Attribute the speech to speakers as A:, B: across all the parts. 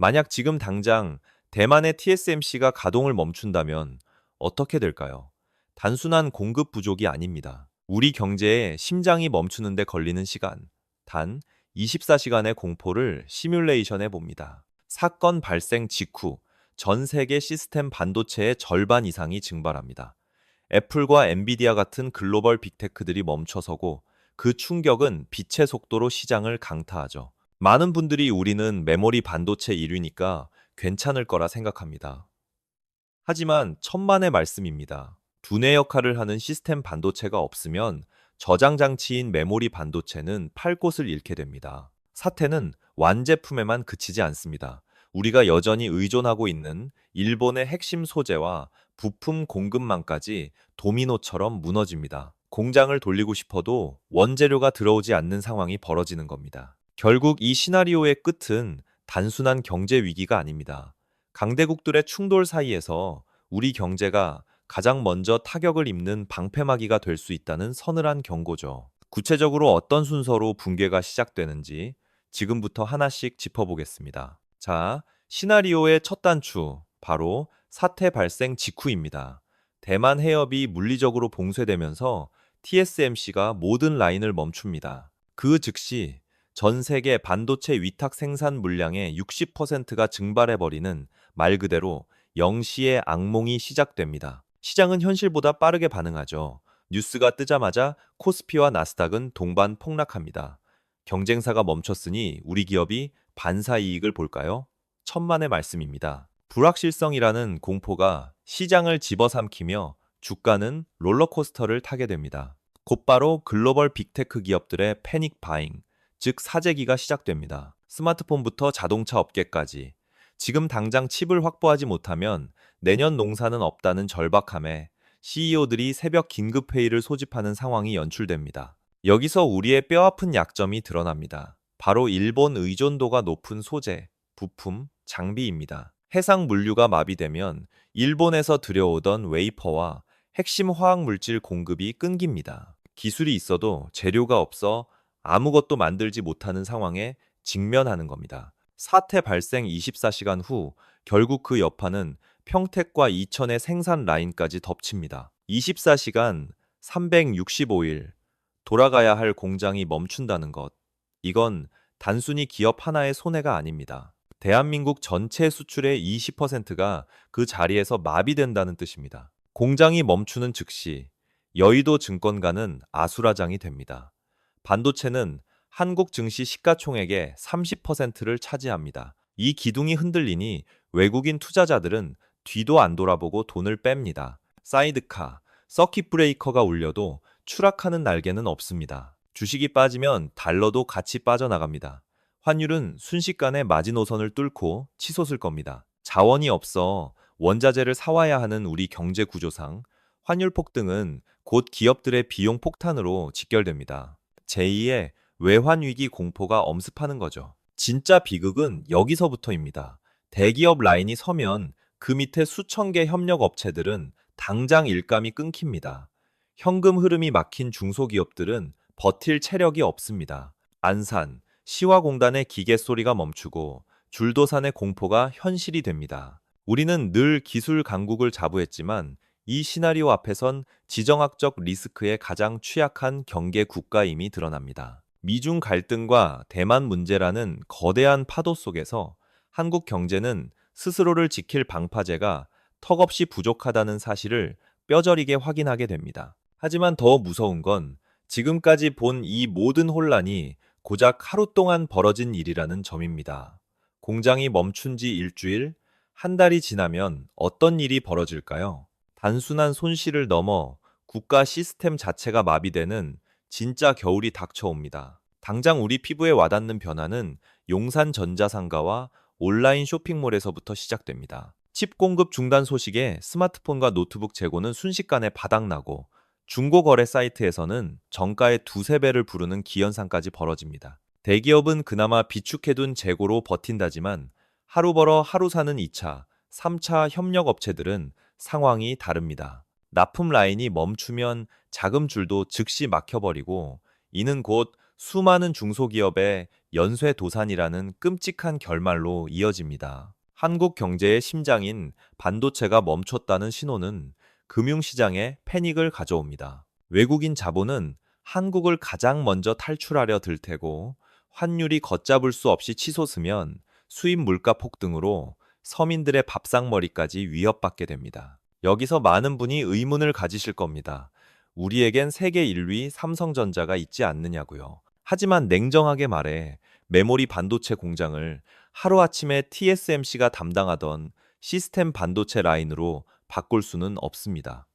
A: 만약 지금 당장 대만의 TSMC가 가동을 멈춘다면 어떻게 될까요? 단순한 공급 부족이 아닙니다. 우리 경제의 심장이 멈추는데 걸리는 시간, 단 24시간의 공포를 시뮬레이션해 봅니다. 사건 발생 직후 전 세계 시스템 반도체의 절반 이상이 증발합니다. 애플과 엔비디아 같은 글로벌 빅테크들이 멈춰서고 그 충격은 빛의 속도로 시장을 강타하죠. 많은 분들이 우리는 메모리 반도체 1위니까 괜찮을 거라 생각합니다. 하지만 천만의 말씀입니다. 두뇌 역할을 하는 시스템 반도체가 없으면 저장 장치인 메모리 반도체는 팔 곳을 잃게 됩니다. 사태는 완제품에만 그치지 않습니다. 우리가 여전히 의존하고 있는 일본의 핵심 소재와 부품 공급망까지 도미노처럼 무너집니다. 공장을 돌리고 싶어도 원재료가 들어오지 않는 상황이 벌어지는 겁니다. 결국 이 시나리오의 끝은 단순한 경제 위기가 아닙니다. 강대국들의 충돌 사이에서 우리 경제가 가장 먼저 타격을 입는 방패막이가 될 수 있다는 서늘한 경고죠. 구체적으로 어떤 순서로 붕괴가 시작되는지 지금부터 하나씩 짚어보겠습니다. 자, 시나리오의 첫 단추, 바로 사태 발생 직후입니다. 대만 해협이 물리적으로 봉쇄되면서 TSMC가 모든 라인을 멈춥니다. 그 즉시 전 세계 반도체 위탁 생산 물량의 60%가 증발해버리는 말 그대로 영시의 악몽이 시작됩니다. 시장은 현실보다 빠르게 반응하죠. 뉴스가 뜨자마자 코스피와 나스닥은 동반 폭락합니다. 경쟁사가 멈췄으니 우리 기업이 반사 이익을 볼까요? 천만의 말씀입니다. 불확실성이라는 공포가 시장을 집어삼키며 주가는 롤러코스터를 타게 됩니다. 곧바로 글로벌 빅테크 기업들의 패닉 바잉, 즉 사재기가 시작됩니다. 스마트폰부터 자동차 업계까지 지금 당장 칩을 확보하지 못하면 내년 농사는 없다는 절박함에 CEO들이 새벽 긴급 회의를 소집하는 상황이 연출됩니다. 여기서 우리의 뼈아픈 약점이 드러납니다. 바로 일본 의존도가 높은 소재, 부품, 장비입니다. 해상 물류가 마비되면 일본에서 들여오던 웨이퍼와 핵심 화학 물질 공급이 끊깁니다. 기술이 있어도 재료가 없어 아무것도 만들지 못하는 상황에 직면하는 겁니다. 사태 발생 24시간 후 결국 그 여파는 평택과 이천의 생산 라인까지 덮칩니다. 24시간 365일 돌아가야 할 공장이 멈춘다는 것. 이건 단순히 기업 하나의 손해가 아닙니다. 대한민국 전체 수출의 20%가 그 자리에서 마비된다는 뜻입니다. 공장이 멈추는 즉시 여의도 증권가는 아수라장이 됩니다. 반도체는 한국 증시 시가총액의 30%를 차지합니다. 이 기둥이 흔들리니 외국인 투자자들은 뒤도 안 돌아보고 돈을 뺍니다. 사이드카, 서킷 브레이커가 울려도 추락하는 날개는 없습니다. 주식이 빠지면 달러도 같이 빠져나갑니다. 환율은 순식간에 마지노선을 뚫고 치솟을 겁니다. 자원이 없어 원자재를 사와야 하는 우리 경제 구조상 환율 폭등은 곧 기업들의 비용 폭탄으로 직결됩니다. 제2의 외환위기 공포가 엄습하는 거죠. 진짜 비극은 여기서부터입니다. 대기업 라인이 서면 그 밑에 수천 개 협력 업체들은 당장 일감이 끊깁니다. 현금 흐름이 막힌 중소기업들은 버틸 체력이 없습니다. 안산, 시화공단의 기계 소리가 멈추고 줄도산의 공포가 현실이 됩니다. 우리는 늘 기술 강국을 자부했지만 이 시나리오 앞에선 지정학적 리스크에 가장 취약한 경계 국가임이 드러납니다. 미중 갈등과 대만 문제라는 거대한 파도 속에서 한국 경제는 스스로를 지킬 방파제가 턱없이 부족하다는 사실을 뼈저리게 확인하게 됩니다. 하지만 더 무서운 건 지금까지 본 이 모든 혼란이 고작 하루 동안 벌어진 일이라는 점입니다. 공장이 멈춘 지 일주일, 한 달이 지나면 어떤 일이 벌어질까요? 단순한 손실을 넘어 국가 시스템 자체가 마비되는 진짜 겨울이 닥쳐옵니다. 당장 우리 피부에 와닿는 변화는 용산 전자상가와 온라인 쇼핑몰에서부터 시작됩니다. 칩 공급 중단 소식에 스마트폰과 노트북 재고는 순식간에 바닥나고 중고 거래 사이트에서는 정가의 두세 배를 부르는 기현상까지 벌어집니다. 대기업은 그나마 비축해둔 재고로 버틴다지만 하루 벌어 하루 사는 2차, 3차 협력 업체들은 상황이 다릅니다. 납품 라인이 멈추면 자금줄도 즉시 막혀버리고 이는 곧 수많은 중소기업의 연쇄 도산이라는 끔찍한 결말로 이어집니다. 한국 경제의 심장인 반도체가 멈췄다는 신호는 금융시장에 패닉을 가져옵니다. 외국인 자본은 한국을 가장 먼저 탈출하려 들 테고 환율이 걷잡을 수 없이 치솟으면 수입 물가 폭등으로 서민들의 밥상머리까지 위협받게 됩니다. 여기서 많은 분이 의문을 가지실 겁니다. 우리에겐 세계 1위 삼성전자가 있지 않느냐고요. 하지만 냉정하게 말해 메모리 반도체 공장을 하루아침에 TSMC가 담당하던 시스템 반도체 라인으로 바꿀 수는 없습니다.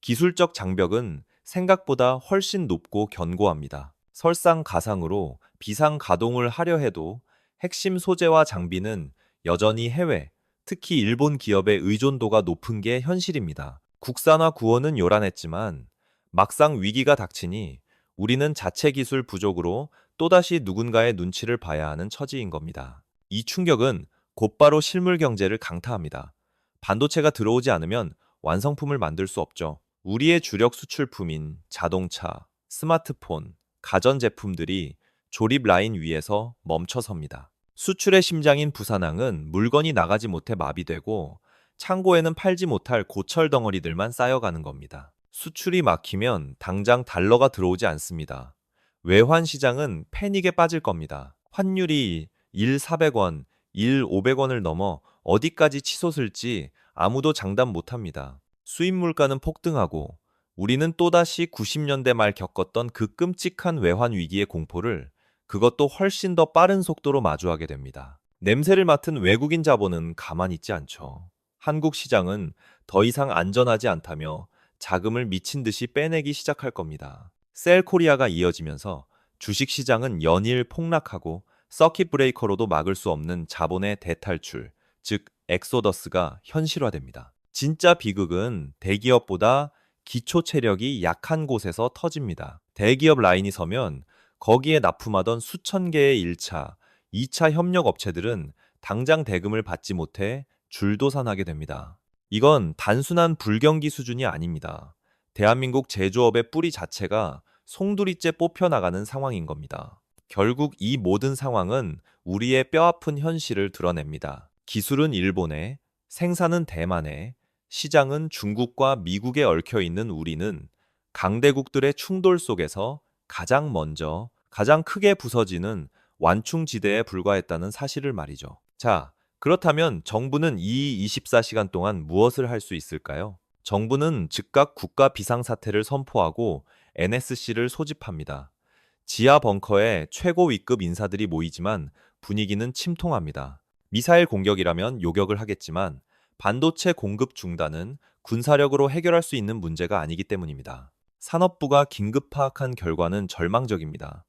A: 기술적 장벽은 생각보다 훨씬 높고 견고합니다. 설상가상으로 비상 가동을 하려 해도 핵심 소재와 장비는 여전히 해외, 특히 일본 기업의 의존도가 높은 게 현실입니다. 국산화 구원은 요란했지만 막상 위기가 닥치니 우리는 자체 기술 부족으로 또다시 누군가의 눈치를 봐야 하는 처지인 겁니다. 이 충격은 곧바로 실물 경제를 강타합니다. 반도체가 들어오지 않으면 완성품을 만들 수 없죠. 우리의 주력 수출품인 자동차, 스마트폰, 가전제품들이 조립 라인 위에서 멈춰섭니다. 수출의 심장인 부산항은 물건이 나가지 못해 마비되고 창고에는 팔지 못할 고철 덩어리들만 쌓여가는 겁니다. 수출이 막히면 당장 달러가 들어오지 않습니다. 외환 시장은 패닉에 빠질 겁니다. 환율이 1 400원, 1 500원을 넘어 어디까지 치솟을지 아무도 장담 못합니다. 수입 물가는 폭등하고 우리는 또다시 90년대 말 겪었던 그 끔찍한 외환 위기의 공포를 그것도 훨씬 더 빠른 속도로 마주하게 됩니다. 냄새를 맡은 외국인 자본은 가만히 있지 않죠. 한국 시장은 더 이상 안전하지 않다며 자금을 미친 듯이 빼내기 시작할 겁니다. 셀 코리아가 이어지면서 주식 시장은 연일 폭락하고 서킷 브레이커로도 막을 수 없는 자본의 대탈출, 즉 엑소더스가 현실화됩니다. 진짜 비극은 대기업보다 기초 체력이 약한 곳에서 터집니다. 대기업 라인이 서면 거기에 납품하던 수천 개의 1차, 2차 협력 업체들은 당장 대금을 받지 못해 줄도산하게 됩니다. 이건 단순한 불경기 수준이 아닙니다. 대한민국 제조업의 뿌리 자체가 송두리째 뽑혀나가는 상황인 겁니다. 결국 이 모든 상황은 우리의 뼈아픈 현실을 드러냅니다. 기술은 일본에, 생산은 대만에, 시장은 중국과 미국에 얽혀 있는 우리는 강대국들의 충돌 속에서 가장 먼저, 가장 크게 부서지는 완충지대에 불과했다는 사실을 말이죠. 자, 그렇다면 정부는 이 24시간 동안 무엇을 할 수 있을까요? 정부는 즉각 국가 비상사태를 선포하고 NSC를 소집합니다. 지하 벙커에 최고 위급 인사들이 모이지만 분위기는 침통합니다. 미사일 공격이라면 요격을 하겠지만 반도체 공급 중단은 군사력으로 해결할 수 있는 문제가 아니기 때문입니다. 산업부가 긴급 파악한 결과는 절망적입니다.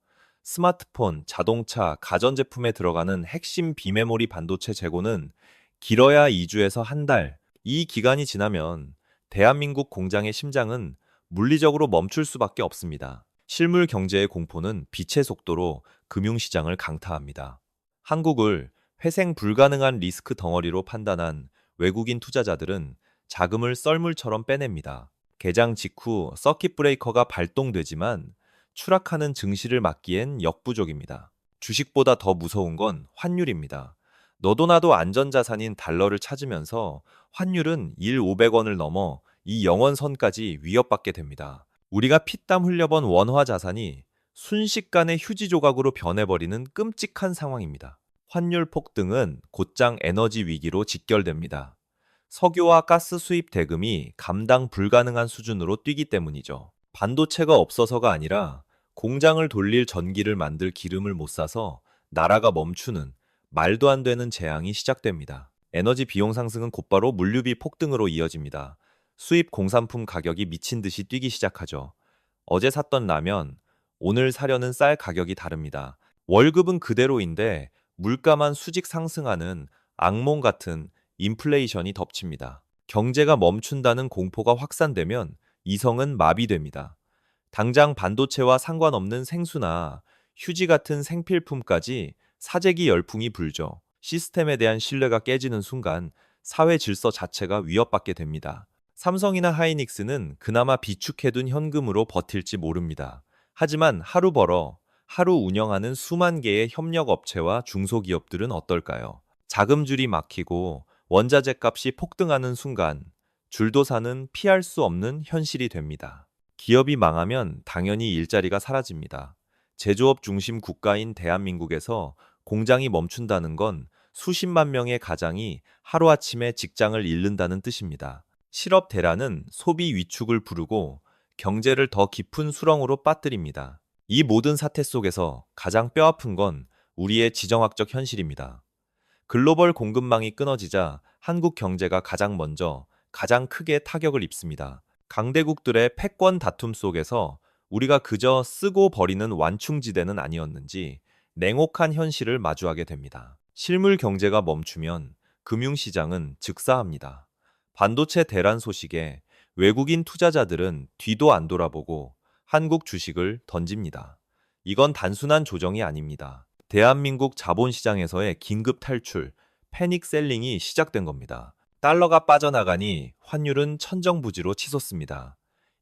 A: 스마트폰, 자동차, 가전제품에 들어가는 핵심 비메모리 반도체 재고는 길어야 2주에서 한 달, 이 기간이 지나면 대한민국 공장의 심장은 물리적으로 멈출 수밖에 없습니다. 실물 경제의 공포는 빛의 속도로 금융시장을 강타합니다. 한국을 회생 불가능한 리스크 덩어리로 판단한 외국인 투자자들은 자금을 썰물처럼 빼냅니다. 개장 직후 서킷 브레이커가 발동되지만 추락하는 증시를 막기엔 역부족입니다. 주식보다 더 무서운 건 환율입니다. 너도 나도 안전자산인 달러를 찾으면서 환율은 1 500원을 넘어 이 영원선까지 위협받게 됩니다. 우리가 피땀 흘려본 원화 자산이 순식간에 휴지 조각으로 변해버리는 끔찍한 상황입니다. 환율 폭등은 곧장 에너지 위기로 직결됩니다. 석유와 가스 수입 대금이 감당 불가능한 수준으로 뛰기 때문이죠. 반도체가 없어서가 아니라 공장을 돌릴 전기를 만들 기름을 못 사서 나라가 멈추는 말도 안 되는 재앙이 시작됩니다. 에너지 비용 상승은 곧바로 물류비 폭등으로 이어집니다. 수입 공산품 가격이 미친 듯이 뛰기 시작하죠. 어제 샀던 라면, 오늘 사려는 쌀 가격이 다릅니다. 월급은 그대로인데 물가만 수직 상승하는 악몽 같은 인플레이션이 덮칩니다. 경제가 멈춘다는 공포가 확산되면 이성은 마비됩니다. 당장 반도체와 상관없는 생수나 휴지 같은 생필품까지 사재기 열풍이 불죠. 시스템에 대한 신뢰가 깨지는 순간 사회 질서 자체가 위협받게 됩니다. 삼성이나 하이닉스는 그나마 비축해둔 현금으로 버틸지 모릅니다. 하지만 하루 벌어 하루 운영하는 수만 개의 협력 업체와 중소기업들은 어떨까요? 자금줄이 막히고 원자재 값이 폭등하는 순간 줄도사는 피할 수 없는 현실이 됩니다. 기업이 망하면 당연히 일자리가 사라집니다. 제조업 중심 국가인 대한민국에서 공장이 멈춘다는 건 수십만 명의 가장이 하루아침에 직장을 잃는다는 뜻입니다. 실업 대란은 소비 위축을 부르고 경제를 더 깊은 수렁으로 빠뜨립니다. 이 모든 사태 속에서 가장 뼈아픈 건 우리의 지정학적 현실입니다. 글로벌 공급망이 끊어지자 한국 경제가 가장 먼저 가장 크게 타격을 입습니다. 강대국들의 패권 다툼 속에서 우리가 그저 쓰고 버리는 완충지대는 아니었는지 냉혹한 현실을 마주하게 됩니다. 실물 경제가 멈추면 금융시장은 즉사합니다. 반도체 대란 소식에 외국인 투자자들은 뒤도 안 돌아보고 한국 주식을 던집니다. 이건 단순한 조정이 아닙니다. 대한민국 자본시장에서의 긴급 탈출, 패닉 셀링이 시작된 겁니다. 달러가 빠져나가니 환율은 천정부지로 치솟습니다.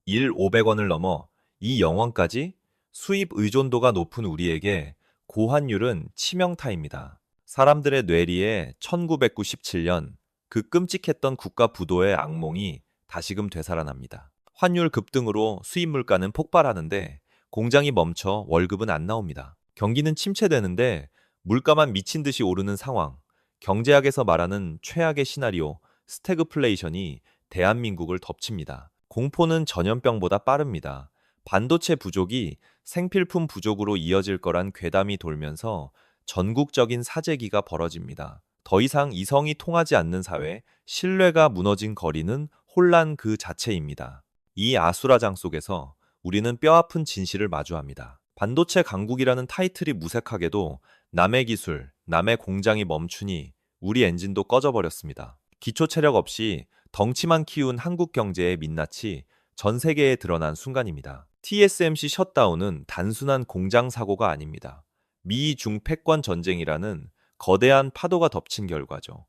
A: 1 500원을 넘어 이 영원까지 수입 의존도가 높은 우리에게 고환율은 치명타입니다. 사람들의 뇌리에 1997년 그 끔찍했던 국가 부도의 악몽이 다시금 되살아납니다. 환율 급등으로 수입 물가는 폭발하는데 공장이 멈춰 월급은 안 나옵니다. 경기는 침체되는데 물가만 미친 듯이 오르는 상황. 경제학에서 말하는 최악의 시나리오 스태그플레이션이 대한민국을 덮칩니다. 공포는 전염병보다 빠릅니다. 반도체 부족이 생필품 부족으로 이어질 거란 괴담이 돌면서 전국적인 사재기가 벌어집니다. 더 이상 이성이 통하지 않는 사회, 신뢰가 무너진 거리는 혼란 그 자체입니다. 이 아수라장 속에서 우리는 뼈아픈 진실을 마주합니다. 반도체 강국이라는 타이틀이 무색하게도 남의 기술, 남의 공장이 멈추니 우리 엔진도 꺼져버렸습니다. 기초 체력 없이 덩치만 키운 한국 경제의 민낯이 전 세계에 드러난 순간입니다. TSMC 셧다운은 단순한 공장 사고가 아닙니다. 미중 패권 전쟁이라는 거대한 파도가 덮친 결과죠.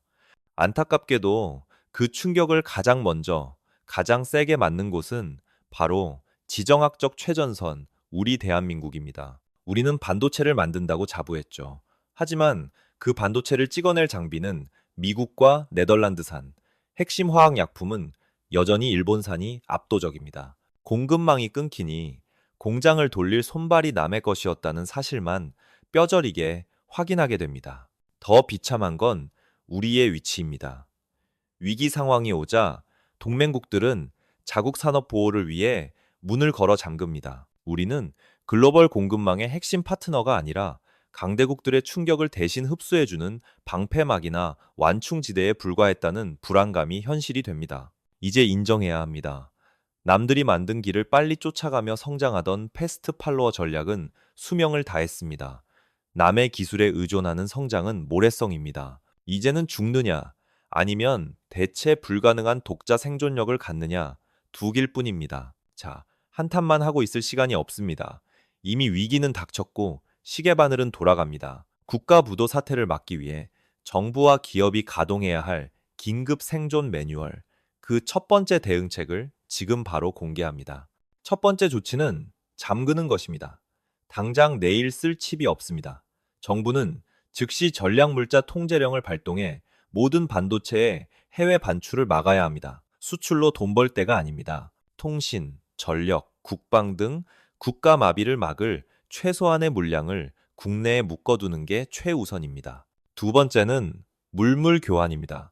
A: 안타깝게도 그 충격을 가장 먼저, 가장 세게 맞는 곳은 바로 지정학적 최전선, 우리 대한민국입니다. 우리는 반도체를 만든다고 자부했죠. 하지만 그 반도체를 찍어낼 장비는 미국과 네덜란드산, 핵심 화학약품은 여전히 일본산이 압도적입니다. 공급망이 끊기니 공장을 돌릴 손발이 남의 것이었다는 사실만 뼈저리게 확인하게 됩니다. 더 비참한 건 우리의 위치입니다. 위기 상황이 오자 동맹국들은 자국 산업 보호를 위해 문을 걸어 잠급니다. 우리는 글로벌 공급망의 핵심 파트너가 아니라 강대국들의 충격을 대신 흡수해주는 방패막이나 완충지대에 불과했다는 불안감이 현실이 됩니다. 이제 인정해야 합니다. 남들이 만든 길을 빨리 쫓아가며 성장하던 패스트 팔로워 전략은 수명을 다했습니다. 남의 기술에 의존하는 성장은 모래성입니다. 이제는 죽느냐, 아니면 대체 불가능한 독자 생존력을 갖느냐, 두 길 뿐입니다. 자, 한탄만 하고 있을 시간이 없습니다. 이미 위기는 닥쳤고 시계바늘은 돌아갑니다. 국가 부도 사태를 막기 위해 정부와 기업이 가동해야 할 긴급 생존 매뉴얼, 그 첫 번째 대응책을 지금 바로 공개합니다. 첫 번째 조치는 잠그는 것입니다. 당장 내일 쓸 칩이 없습니다. 정부는 즉시 전략물자 통제령을 발동해 모든 반도체의 해외 반출을 막아야 합니다. 수출로 돈 벌 때가 아닙니다. 통신, 전력, 국방 등 국가 마비를 막을 최소한의 물량을 국내에 묶어두는 게 최우선입니다. 두 번째는 물물 교환입니다.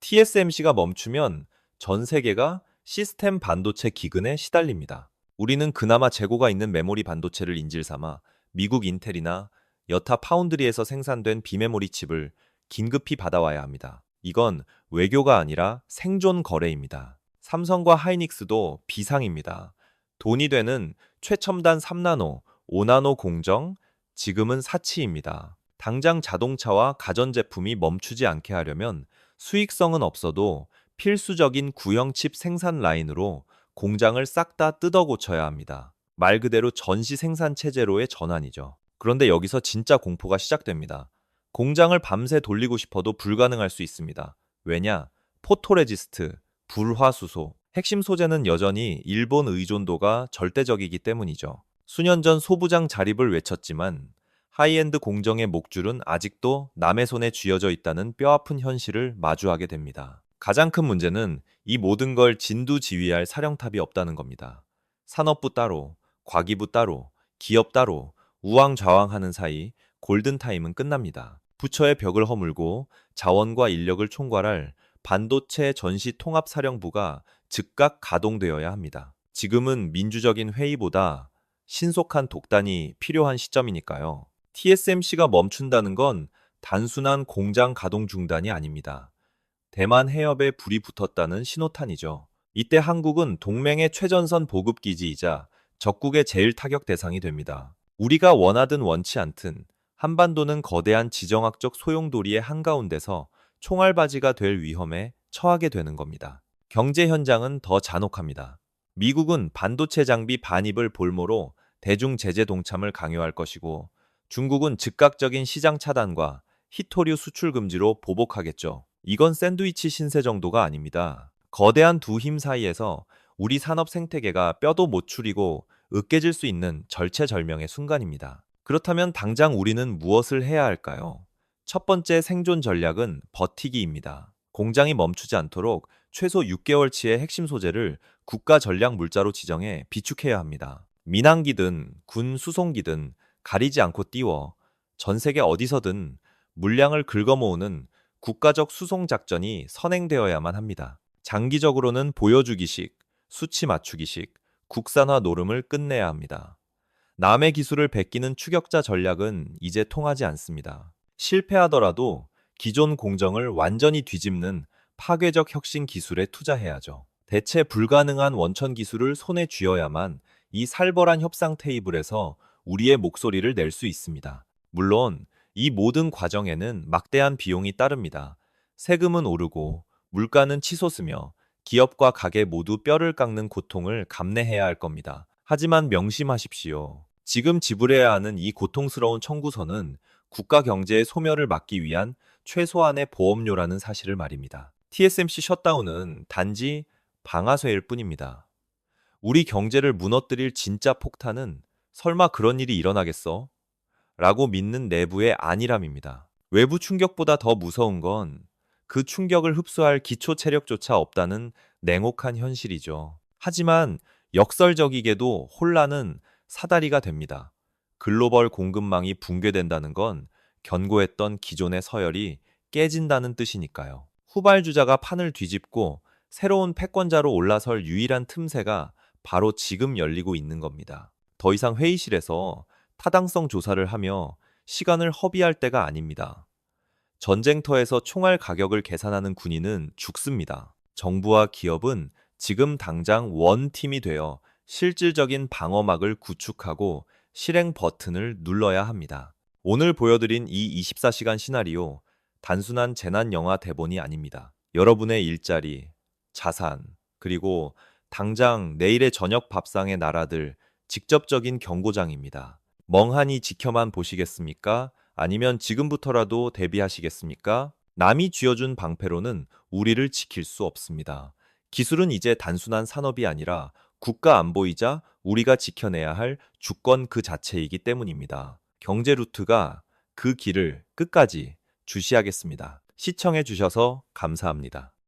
A: TSMC가 멈추면 전 세계가 시스템 반도체 기근에 시달립니다. 우리는 그나마 재고가 있는 메모리 반도체를 인질 삼아 미국 인텔이나 여타 파운드리에서 생산된 비메모리 칩을 긴급히 받아와야 합니다. 이건 외교가 아니라 생존 거래입니다. 삼성과 하이닉스도 비상입니다. 돈이 되는 최첨단 3나노, 5나노 공정, 지금은 사치입니다. 당장 자동차와 가전제품이 멈추지 않게 하려면 수익성은 없어도 필수적인 구형 칩 생산 라인으로 공장을 싹 다 뜯어 고쳐야 합니다. 말 그대로 전시 생산 체제로의 전환이죠. 그런데 여기서 진짜 공포가 시작됩니다. 공장을 밤새 돌리고 싶어도 불가능할 수 있습니다. 왜냐? 포토레지스트, 불화수소, 핵심 소재는 여전히 일본 의존도가 절대적이기 때문이죠. 수년 전 소부장 자립을 외쳤지만 하이엔드 공정의 목줄은 아직도 남의 손에 쥐어져 있다는 뼈아픈 현실을 마주하게 됩니다. 가장 큰 문제는 이 모든 걸 진두지휘할 사령탑이 없다는 겁니다. 산업부 따로, 과기부 따로, 기업 따로 우왕좌왕하는 사이 골든타임은 끝납니다. 부처의 벽을 허물고 자원과 인력을 총괄할 반도체 전시 통합사령부가 즉각 가동되어야 합니다. 지금은 민주적인 회의보다 신속한 독단이 필요한 시점이니까요. TSMC가 멈춘다는 건 단순한 공장 가동 중단이 아닙니다. 대만 해협에 불이 붙었다는 신호탄이죠. 이때 한국은 동맹의 최전선 보급 기지이자 적국의 제일 타격 대상이 됩니다. 우리가 원하든 원치 않든 한반도는 거대한 지정학적 소용돌이의 한가운데서 총알바지가 될 위험에 처하게 되는 겁니다. 경제 현장은 더 잔혹합니다. 미국은 반도체 장비 반입을 볼모로 대중 제재 동참을 강요할 것이고 중국은 즉각적인 시장 차단과 히토류 수출 금지로 보복하겠죠. 이건 샌드위치 신세 정도가 아닙니다. 거대한 두 힘 사이에서 우리 산업 생태계가 뼈도 못 추리고 으깨질 수 있는 절체절명의 순간입니다. 그렇다면 당장 우리는 무엇을 해야 할까요? 첫 번째 생존 전략은 버티기입니다. 공장이 멈추지 않도록 최소 6개월치의 핵심 소재를 국가 전략 물자로 지정해 비축해야 합니다. 민항기든 군 수송기든 가리지 않고 띄워 전 세계 어디서든 물량을 긁어모으는 국가적 수송 작전이 선행되어야만 합니다. 장기적으로는 보여주기식, 수치 맞추기식, 국산화 노름을 끝내야 합니다. 남의 기술을 베끼는 추격자 전략은 이제 통하지 않습니다. 실패하더라도 기존 공정을 완전히 뒤집는 파괴적 혁신 기술에 투자해야죠. 대체 불가능한 원천 기술을 손에 쥐어야만 이 살벌한 협상 테이블에서 우리의 목소리를 낼 수 있습니다. 물론 이 모든 과정에는 막대한 비용이 따릅니다. 세금은 오르고 물가는 치솟으며 기업과 가게 모두 뼈를 깎는 고통을 감내해야 할 겁니다. 하지만 명심하십시오. 지금 지불해야 하는 이 고통스러운 청구서는 국가 경제의 소멸을 막기 위한 최소한의 보험료라는 사실을 말입니다. TSMC 셧다운은 단지 방아쇠일 뿐입니다. 우리 경제를 무너뜨릴 진짜 폭탄은 설마 그런 일이 일어나겠어? 라고 믿는 내부의 안일함입니다. 외부 충격보다 더 무서운 건 그 충격을 흡수할 기초 체력조차 없다는 냉혹한 현실이죠. 하지만 역설적이게도 혼란은 사다리가 됩니다. 글로벌 공급망이 붕괴된다는 건 견고했던 기존의 서열이 깨진다는 뜻이니까요. 후발주자가 판을 뒤집고 새로운 패권자로 올라설 유일한 틈새가 바로 지금 열리고 있는 겁니다. 더 이상 회의실에서 타당성 조사를 하며 시간을 허비할 때가 아닙니다. 전쟁터에서 총알 가격을 계산하는 군인은 죽습니다. 정부와 기업은 지금 당장 원팀이 되어 실질적인 방어막을 구축하고 실행 버튼을 눌러야 합니다. 오늘 보여드린 이 24시간 시나리오, 단순한 재난 영화 대본이 아닙니다. 여러분의 일자리, 자산, 그리고 당장 내일의 저녁 밥상의 나라들 직접적인 경고장입니다. 멍하니 지켜만 보시겠습니까? 아니면 지금부터라도 대비하시겠습니까? 남이 쥐어준 방패로는 우리를 지킬 수 없습니다. 기술은 이제 단순한 산업이 아니라 국가 안보이자 우리가 지켜내야 할 주권 그 자체이기 때문입니다. 경제 루트가 그 길을 끝까지 주시하겠습니다. 시청해 주셔서 감사합니다.